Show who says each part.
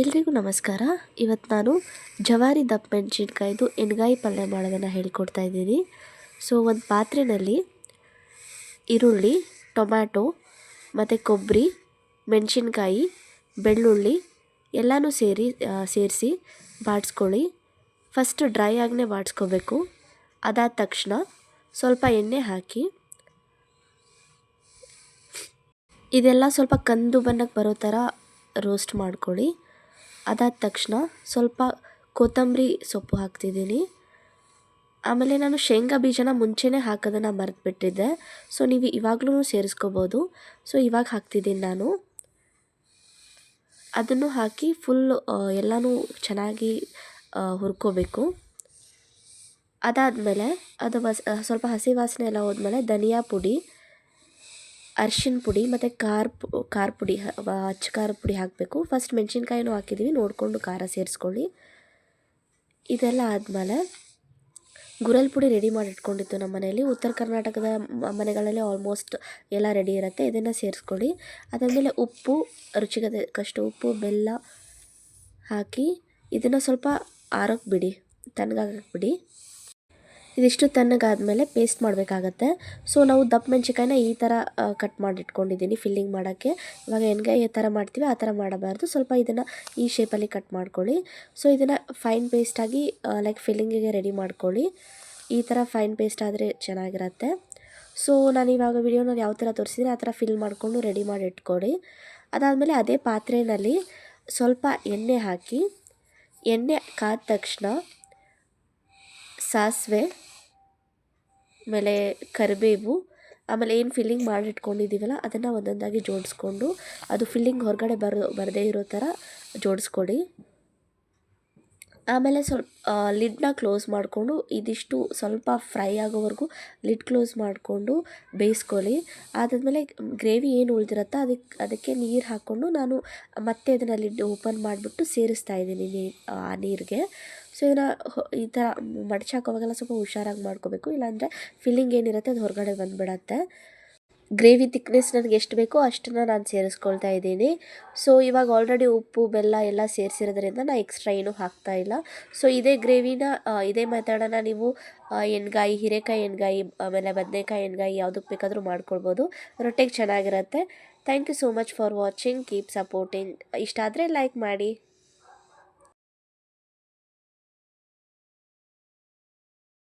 Speaker 1: ಎಲ್ರಿಗೂ ನಮಸ್ಕಾರ. ಇವತ್ತು ನಾನು ಜವಾರಿ ದಪ್ಪ ಮೆಣಸಿನ್ಕಾಯ್ದು ಎಣ್ಗಾಯಿ ಪಲ್ಯ ಮಾಡೋದನ್ನು ಹೇಳಿಕೊಡ್ತಾ ಇದ್ದೀನಿ. ಸೊ ಒಂದು ಪಾತ್ರೆಯಲ್ಲಿ ಈರುಳ್ಳಿ, ಟೊಮ್ಯಾಟೊ, ಮತ್ತು ಕೊಬ್ಬರಿ, ಮೆಣಸಿನ್ಕಾಯಿ, ಬೆಳ್ಳುಳ್ಳಿ ಎಲ್ಲನೂ ಸೇರಿ ಸೇರಿಸಿ ಬಾಡಿಸ್ಕೊಳ್ಳಿ ಫಸ್ಟ್ ಡ್ರೈ ಆಗಿನೇ ಬಾಡಿಸ್ಕೋಬೇಕು ಅದಾದ ತಕ್ಷಣ ಸ್ವಲ್ಪ ಎಣ್ಣೆ ಹಾಕಿ ಇದೆಲ್ಲ ಸ್ವಲ್ಪ ಕಂದು ಬಣ್ಣಕ್ಕೆ ಬರೋ ಥರ ರೋಸ್ಟ್ ಮಾಡ್ಕೊಳ್ಳಿ. ಅದಾದ ತಕ್ಷಣ ಸ್ವಲ್ಪ ಕೊತ್ತಂಬರಿ ಸೊಪ್ಪು ಹಾಕ್ತಿದ್ದೀನಿ. ಆಮೇಲೆ ನಾನು ಶೇಂಗಾ ಬೀಜನ ಮುಂಚೆನೇ ಹಾಕೋದನ್ನು ಮರೆತುಬಿಟ್ಟಿದ್ದೆ. ಸೊ, ನೀವು ಇವಾಗಲೂ ಸೇರಿಸ್ಕೋಬೋದು. ಸೊ, ಇವಾಗ ಹಾಕ್ತಿದ್ದೀನಿ ನಾನು. ಅದನ್ನು ಹಾಕಿ ಫುಲ್ ಎಲ್ಲನೂ ಚೆನ್ನಾಗಿ ಹುರ್ಕೋಬೇಕು. ಅದಾದಮೇಲೆ ಅದು ವಸ್, ಸ್ವಲ್ಪ ಹಸಿ ವಾಸನೆ ಎಲ್ಲ ಹೋದ್ಮೇಲೆ ಧನಿಯಾ ಪುಡಿ. ಅರ್ಶಿಣ ಪುಡಿ ಮತ್ತು ಖಾರ ಖಾರ ಪುಡಿ ಅಚ್ಚ ಖಾರ ಪುಡಿ ಹಾಕಬೇಕು. ಫಸ್ಟ್ ಮೆಣಸಿನ್ಕಾಯಿನೂ ಹಾಕಿದ್ದೀವಿ ನೋಡಿಕೊಂಡು ಖಾರ ಸೇರಿಸ್ಕೊಳ್ಳಿ. ಇದೆಲ್ಲ ಆದಮೇಲೆ ಗುರಲ್ ಪುಡಿ ರೆಡಿ ಮಾಡಿ ಇಟ್ಕೊಂಡಿತ್ತು ನಮ್ಮ ಮನೆಯಲ್ಲಿ. ಉತ್ತರ ಕರ್ನಾಟಕದ ಮನೆಗಳಲ್ಲಿ ಆಲ್ಮೋಸ್ಟ್ ಎಲ್ಲ ರೆಡಿ ಇರುತ್ತೆ. ಇದನ್ನು ಸೇರಿಸ್ಕೊಳ್ಳಿ. ಅದಾದಮೇಲೆ ಉಪ್ಪು ರುಚಿಗೆ ಕಷ್ಟ ಉಪ್ಪು, ಬೆಲ್ಲ ಹಾಕಿ ಇದನ್ನು ಸ್ವಲ್ಪ ಆರೋಕ್ಕೆ ಬಿಡಿ ತಣ್ಣಗಾಗಕ್ಕೆ ಬಿಡಿ. ಇದಿಷ್ಟು ತಣ್ಣಗಾದಮೇಲೆ ಪೇಸ್ಟ್ ಮಾಡಬೇಕಾಗತ್ತೆ. ಸೊ ನಾವು ದಪ್ಪ ಮೆಣಸಿನ್ಕಾಯಿನ ಈ ಥರ ಕಟ್ ಮಾಡಿ ಇಟ್ಕೊಂಡಿದ್ದೀನಿ ಫಿಲ್ಲಿಂಗ್ ಮಾಡೋಕ್ಕೆ. ಇವಾಗ ಎಣ್ಗಾಯಿ ಈ ಥರ ಮಾಡ್ತೀವಿ, ಆ ಥರ ಮಾಡಬಾರ್ದು. ಸ್ವಲ್ಪ ಇದನ್ನು ಈ ಶೇಪಲ್ಲಿ ಕಟ್ ಮಾಡ್ಕೊಳ್ಳಿ. ಸೊ ಇದನ್ನು ಫೈನ್ ಪೇಸ್ಟಾಗಿ ಲೈಕ್ ಫಿಲ್ಲಿಂಗಿಗೆ ರೆಡಿ ಮಾಡ್ಕೊಳ್ಳಿ. ಈ ಥರ ಫೈನ್ ಪೇಸ್ಟ್ ಆದರೆ ಚೆನ್ನಾಗಿರತ್ತೆ. ಸೊ ನಾನು ಇವಾಗ ವಿಡಿಯೋನಲ್ಲಿ ಯಾವ ಥರ ತೋರಿಸಿದ್ರೆ ಆ ಥರ ಫಿಲ್ ಮಾಡಿಕೊಂಡು ರೆಡಿ ಮಾಡಿ ಇಟ್ಕೊಳ್ಳಿ ಅದಾದಮೇಲೆ ಅದೇ ಪಾತ್ರೆಯಲ್ಲಿ ಸ್ವಲ್ಪ ಎಣ್ಣೆ ಹಾಕಿ, ಎಣ್ಣೆ ಕಾದ ತಕ್ಷಣ ಸಾಸಿವೆ ಆಮೇಲೆ ಕರಿಬೇವು ಆಮೇಲೆ ಏನು ಫಿಲ್ಲಿಂಗ್ ಮಾಡಿಟ್ಕೊಂಡಿದ್ದೀವಲ್ಲ ಅದನ್ನು ಒಂದೊಂದಾಗಿ ಜೋಡಿಸ್ಕೊಂಡು, ಅದು ಫಿಲ್ಲಿಂಗ್ ಹೊರಗಡೆ ಬರೋ, ಬರದೇ ಇರೋ ಥರ ಜೋಡಿಸ್ಕೊಡಿ. ಆಮೇಲೆ ಸ್ವಲ್ಪ ಲಿಡ್ನ ಕ್ಲೋಸ್ ಮಾಡಿಕೊಂಡು, ಇದಿಷ್ಟು ಸ್ವಲ್ಪ ಫ್ರೈ ಆಗೋವರೆಗೂ ಲಿಡ್ ಕ್ಲೋಸ್ ಮಾಡಿಕೊಂಡು ಬೇಯಿಸ್ಕೊಳ್ಳಿ. ಅದಾದಮೇಲೆ ಗ್ರೇವಿ ಏನು ಉಳಿದಿರತ್ತೋ ಅದಕ್ಕೆ ಅದಕ್ಕೆ ನೀರು ಹಾಕ್ಕೊಂಡು ನಾನು ಮತ್ತೆ ಅದನ್ನು ಲಿಡ್ ಓಪನ್ ಮಾಡಿಬಿಟ್ಟು ಸೇರಿಸ್ತಾ ಇದ್ದೀನಿ ನೀರು ಆ, ನೀರಿಗೆ. ಸೊ ಇದನ್ನು ಈ ಥರ ಮಡ್ಚಾಕೋವಾಗೆಲ್ಲ ಸ್ವಲ್ಪ ಹುಷಾರಾಗಿ ಮಾಡ್ಕೋಬೇಕು. ಇಲ್ಲಾಂದರೆ ಫಿಲ್ಲಿಂಗ್ ಏನಿರುತ್ತೆ ಅದು ಹೊರಗಡೆ ಬಂದುಬಿಡತ್ತೆ. ಗ್ರೇವಿ ತಿಕ್ನೆಸ್ ನನಗೆ ಎಷ್ಟು ಬೇಕೋ ಅಷ್ಟನ್ನು ನಾನು ಸೇರಿಸ್ಕೊಳ್ತಾ ಇದ್ದೀನಿ. ಸೊ ಇವಾಗ ಆಲ್ರೆಡಿ ಉಪ್ಪು, ಬೆಲ್ಲ ಎಲ್ಲ ಸೇರಿಸಿರೋದ್ರಿಂದ ನಾನು ಎಕ್ಸ್ಟ್ರಾ ಏನೂ ಹಾಕ್ತಾ ಇಲ್ಲ. ಸೊ ಇದೇ ಗ್ರೇವಿನ ಇದೇ ಮೆಥಡನ್ನು ನೀವು ಎಣ್ಗಾಯಿ, ಹೀರೆಕಾಯಿ ಎಣ್ಗಾಯಿ, ಆಮೇಲೆ ಬದನೆಕಾಯಿ ಎಣ್ಗಾಯಿ ಯಾವುದಕ್ಕೆ ಬೇಕಾದರೂ ಮಾಡ್ಕೊಳ್ಬೋದು. ರೊಟ್ಟೆಗೆ ಚೆನ್ನಾಗಿರುತ್ತೆ. Thank you so much for watching keep supporting ಇಷ್ಟ ಆದರೆ ಲೈಕ್ ಮಾಡಿ.